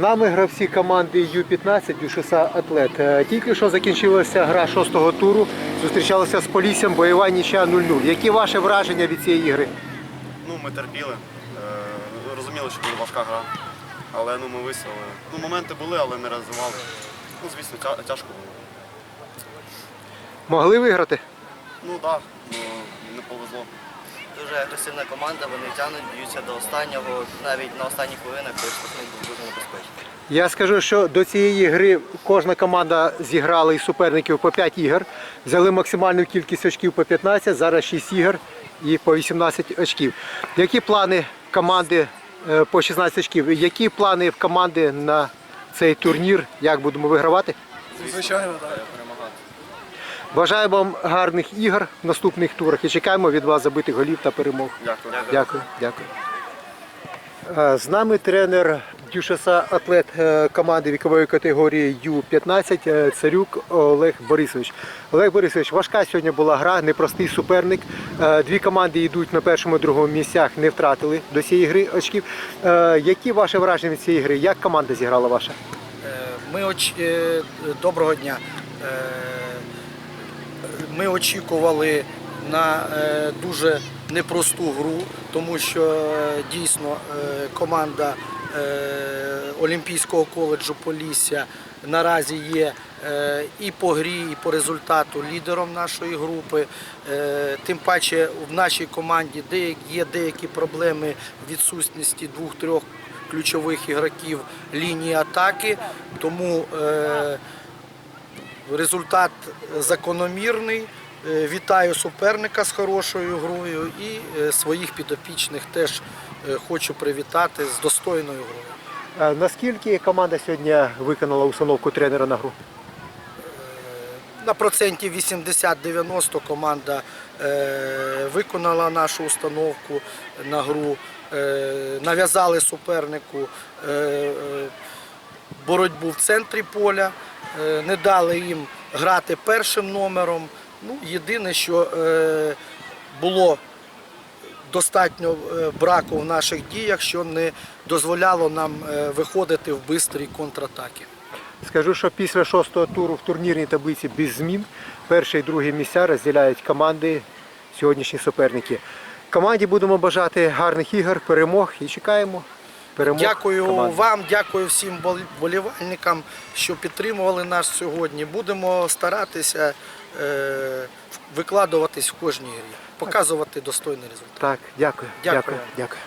нами гравці команди Ю-15 Дюшеса Атлет. Е, Тільки що закінчилася гра шостого туру. Зустрічалися з Поліссям, бойова нічия 0-0. Які ваші враження від цієї ігри? Ну, ми терпіли. Е, розуміли, що буде важка гра. Але ну, ми вистояли. Ну, моменти були, але не реалізували. Ну, звісно, тя- тяжко було. Могли виграти? Ну так, да, не повезло. Дуже агресивна команда, вони тягнуть, б'ються до останнього, навіть на останніх хвилинах той штрафник був дуже небезпечний. Я скажу, що до цієї гри кожна команда зіграла із суперників по 5 ігор, взяли максимальну кількість очків по 15, зараз 6 ігор і по 18 очків. Які плани команди е, по 16 очків? Які плани в команди на цей турнір? Як будемо вигравати? Звичайно, так. Бажаю вам гарних ігор в наступних турах і чекаємо від вас забитих голів та перемог. Дякую. Дякую, дякую. З нами тренер Дюшеса атлет е, команди вікової категорії Ю-15 е, Царюк Олег Борисович. Олег Борисович, важка сьогодні була гра, непростий суперник. Е, Дві команди йдуть на першому і другому місцях, не втратили до цієї гри очків. Які ваші враження від цієї гри? Як команда зіграла ваша? Ми оч... Доброго дня. Ми очікували на е, дуже непросту гру, тому що е, дійсно е, команда Олімпійського коледжу Полісся наразі є і по грі, і по результату лідером нашої групи. Тим паче в нашій команді є деякі проблеми відсутності двох-трьох ключових ігроків лінії атаки, тому результат закономірний. Е, Вітаю суперника з хорошою грою і е, своїх підопічних теж е, хочу привітати з достойною грою. Наскільки команда сьогодні виконала установку тренера на гру? На проценті 80-90 команда виконала нашу установку на гру, нав'язали супернику боротьбу в центрі поля, е, не дали їм грати першим номером. Ну, єдине, що е, було достатньо е, браку в наших діях, що не дозволяло нам виходити в бистрі контратаки. Скажу, що після шостого туру в турнірній таблиці без змін перше і друге місця розділяють команди сьогоднішні суперники. Команді будемо бажати гарних ігор, перемог і чекаємо перемог. Дякую команди. вам, дякую всім бол- болівальникам, що підтримували нас сьогодні. Будемо старатися е, викладуватись в кожній грі, показувати достойний результат. Так, дякую. Дякую. Дякую. дякую.